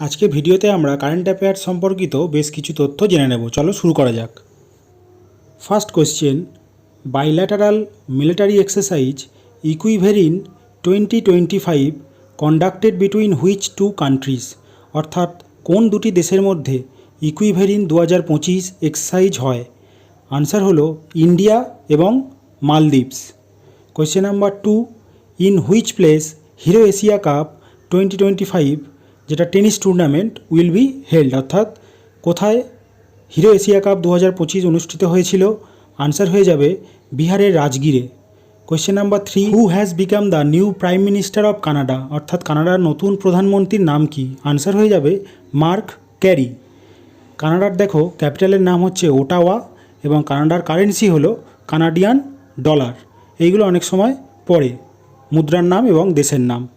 আজকে ভিডিওতে আমরা কারেন্ট অ্যাফেয়ার্স সম্পর্কিত বেশ কিছু তথ্য জেনে নেব। চলো শুরু করা যাক। First question bilateral military exercise Ekuverin twenty twenty five conducted between which two countries অর্থাৎ কোন দুটি দেশের মধ্যে ইকুইভেরিন দু হাজার পঁচিশ এক্সারসাইজ হয়? আনসার হলো ইন্ডিয়া এবং Maldives question number two in which place Hero Asia cup twenty twenty five যেটা tennis tournament will be held অর্থাৎ কোথায় হিরো এশিয়া কাপ দু হাজার পঁচিশ অনুষ্ঠিত হয়েছিল আনসার হয়ে যাবে বিহারের রাজগীরে। Question number three who has become the new prime minister of Canada অর্থাৎ কানাডার নতুন প্রধানমন্ত্রীর নাম কি? আনসার হয়ে যাবে মার্ক ক্যারি। কানাডার দেখো, ক্যাপিটালের নাম হচ্ছে ওটাওয়া এবং কানাডার কারেন্সি হলো কানাডিয়ান ডলার। এইগুলো অনেক সময় পড়ে, মুদ্রার নাম এবং দেশের নাম।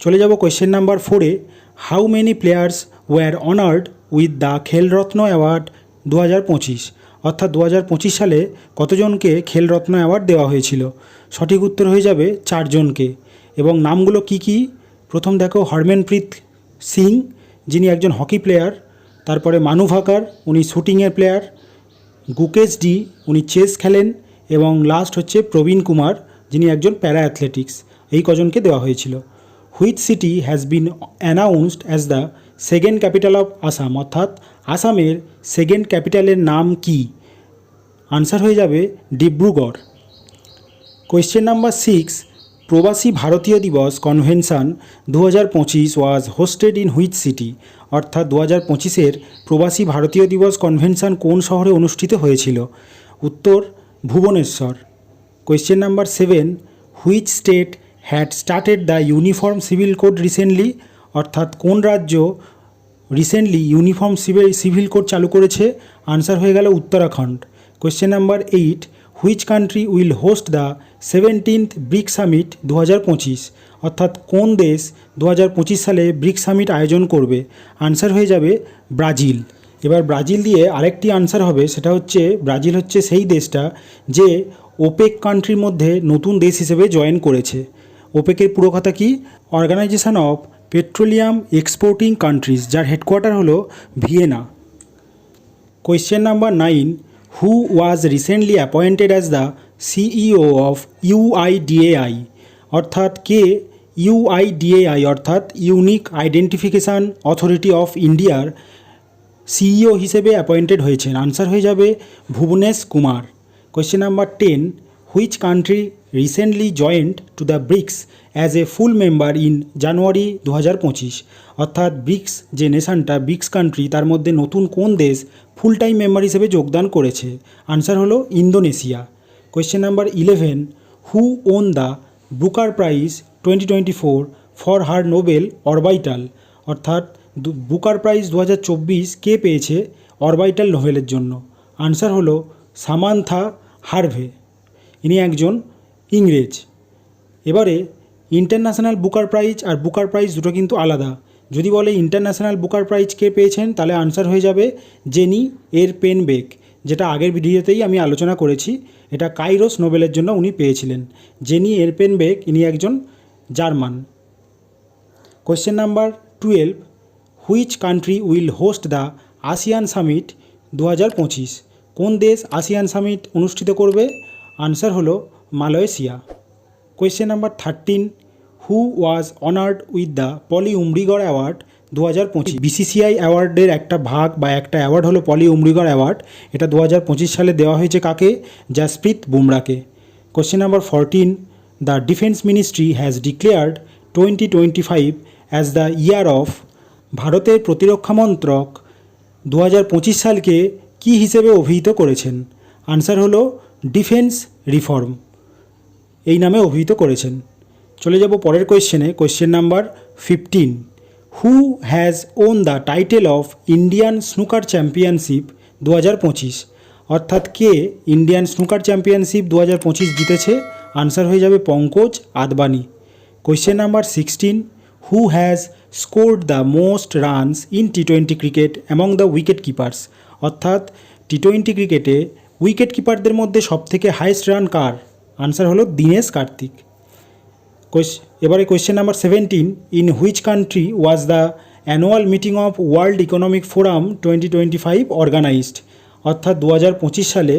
চলে যাব কোয়েশ্চেন নাম্বার ফোরে how many players were honoured with the Khel Ratna award দু হাজার পঁচিশ? অর্থাৎ দু হাজার পঁচিশ সালে কতজনকে খেলরত্ন অ্যাওয়ার্ড দেওয়া হয়েছিল? সঠিক উত্তর হয়ে যাবে চারজনকে। এবং নামগুলো কি কি? প্রথম দেখো, হরমেনপ্রীত সিং, যিনি একজন হকি প্লেয়ার তারপরে মানু ভাকার, উনি শুটিংয়ের প্লেয়ার গুকেশ ডি, উনি চেস খেলেন, এবং লাস্ট হচ্ছে প্রবীণ কুমার, যিনি একজন প্যারা অ্যাথলেটিক্স এই কজনকে দেওয়া হয়েছিল। Which city has been announced as the second capital of Assam অর্থাৎ আসামের সেকেন্ড ক্যাপিটালের নাম কি? আনসার হয়ে যাবে ডিব্রুগড়। কোয়েশ্চেন নাম্বার সিক্স প্রবাসী ভারতীয় দিবস কনভেনশন দু হাজার পঁচিশ was hosted in which city অর্থাৎ দু হাজার পঁচিশের প্রবাসী ভারতীয় দিবস কনভেনশন কোন শহরে অনুষ্ঠিত হয়েছিল? উত্তর, Bhubaneswar. Question number seven which state had started the uniform civil code recently অর্থাৎ কোন রাজ্য recently uniform civil civil code চালু করেছে? আনসার হয়ে গেল Uttarakhand. Question number eight which country will host the seventeenth BRIC summit দু হাজার পঁচিশ? অর্থাৎ কোন দেশ দু হাজার পঁচিশ সালে ব্রিক সামিট আয়োজন করবে? আনসার হয়ে যাবে ব্রাজিল। এবার ব্রাজিল দিয়ে আরেকটি আনসার হবে, সেটা হচ্ছে, ব্রাজিল হচ্ছে সেই দেশটা যে ওপেক কান্ট্রির মধ্যে নতুন দেশ হিসেবে জয়েন করেছে। ওপেকের পুরো কথা কি? Organisation of petroleum exporting countries যার হেডকোয়ার্টার হলো Vienna. Question number nine who was recently appointed as the CEO of UIDAI অর্থাৎ কে? ইউআইডিএআই অর্থাৎ ইউনিক আইডেন্টিফিকেশান অথরিটি অফ ইন্ডিয়ার সিইও হিসেবে অ্যাপয়েন্টেড হয়েছেন। আনসার হয়ে যাবে Bhuvnesh Kumar. Question number ten which country recently joined to the BRICS as a full member in January দু হাজার পঁচিশ অর্থাৎ ব্রিক্স যে নেশানটা ব্রিক্স কান্ট্রি তার মধ্যে নতুন কোন দেশ ফুল টাইম মেম্বার হিসেবে যোগদান করেছে? আনসার হলো Indonesia. Question number eleven who won the Booker prize twenty twenty four for her novel Orbital অর্থাৎ বুকার প্রাইজ দু হাজার চব্বিশ কে পেয়েছে অরবাইটাল নোভেলের জন্য? আনসার হলো সামান্থা হারভে। ইনি একজন ইংরেজ। এবারে ইন্টারন্যাশনাল বুকার প্রাইজ আর বুকার প্রাইজ দুটো কিন্তু আলাদা। যদি বলে ইন্টারন্যাশনাল বুকার প্রাইজ কে পেয়েছেন, তাহলে আনসার হয়ে যাবে জেনি এর পেনবেক যেটা আগের ভিডিওতেই আমি আলোচনা করেছি। এটা কাইরোস নোবেলের জন্য উনি পেয়েছিলেন। জেনি এর পেনবেক ইনি একজন German. Question number twelve which country will host the ASEAN summit দু হাজার পঁচিশ? কোন দেশ আসিয়ান সামিট অনুষ্ঠিত করবে? আনসার হলো Malaysia question number thirteen who was honoured with the Polly Umrigar award দু হাজার পঁচিশ বিসিসিআই অ্যাওয়ার্ডের একটা ভাগ বা একটা অ্যাওয়ার্ড হলো পলি উমরিগড় অ্যাওয়ার্ড এটা দু হাজার পঁচিশ সালে দেওয়া হয়েছে কাকে? Jasprit বুমরাকে question number fourteen the defence ministry has declared twenty twenty five as the year of ভারতের প্রতিরক্ষা মন্ত্রক। দু হাজার পঁচিশ সালকে কী হিসেবে অভিহিত করেছেন? আনসার হলো ডিফেন্স রিফর্ম এই নামে অভিহিত করেছেন। চলে যাব পরের কোয়েশ্চেনে, question number fifteen who has won the title of Indian snooker championship দু হাজার পঁচিশ? অর্থাৎ কে ইন্ডিয়ান স্নুকার চ্যাম্পিয়নশিপ দু হাজার পঁচিশ জিতেছে? আনসার হয়ে যাবে Pankaj Advani. Question number sixteen who has scored the most runs in T twenty cricket among the wicket keepers অর্থাৎ টি টোয়েন্টি ক্রিকেটে উইকেট কিপারদের মধ্যে সবথেকে হাইস্ট রান কার? আনসার হলো দীনেশ কার্তিক। এবারে question number seventeen in which country was the annual meeting of world economic forum twenty twenty five organised অর্থাৎ দু হাজার পঁচিশ সালে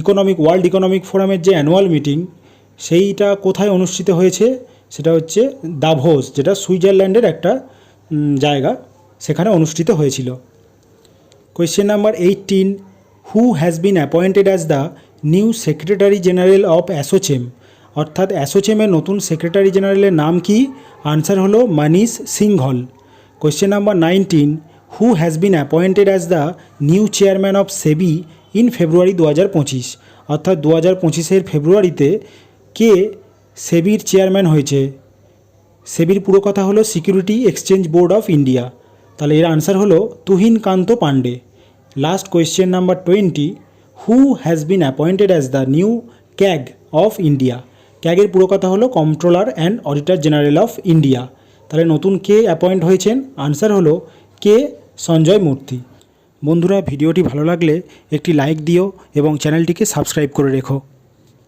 ইকোনমিক ওয়ার্ল্ড ইকোনমিক ফোরামের যে অ্যানুয়াল মিটিং সেইটা কোথায় অনুষ্ঠিত হয়েছে? সেটা হচ্ছে দাভোস যেটা সুইজারল্যান্ডের একটা জায়গা। সেখানে অনুষ্ঠিত হয়েছিল। Question number eighteen who has been appointed as the new secretary general of ASSOCHAM. অর্থাৎ অ্যাসোচেমের নতুন সেক্রেটারি জেনারেলের নাম কি? আনসার হলো Manish Singhal question number nineteen who has been appointed as the new chairman of SEBI in February দু হাজার পঁচিশ অর্থাৎ দু হাজার পঁচিশের ফেব্রুয়ারিতে কে সেবির চেয়ারম্যান হয়েছে? সেবির পুরো কথা হলো security exchange board of India তাহলে এর আনসার হলো Tuhin Kanta Pandey last question number twenty who has been appointed as the new CAG of India ক্যাগের পুরো কথা হলো controller and auditor general of India তাহলে নতুন কে অ্যাপয়েন্ট হয়েছেন? আনসার হলো কে সঞ্জয় মূর্তি। বন্ধুরা, ভিডিওটি ভালো লাগলে একটি লাইক দিও এবং চ্যানেলটিকে সাবস্ক্রাইব করে রেখো।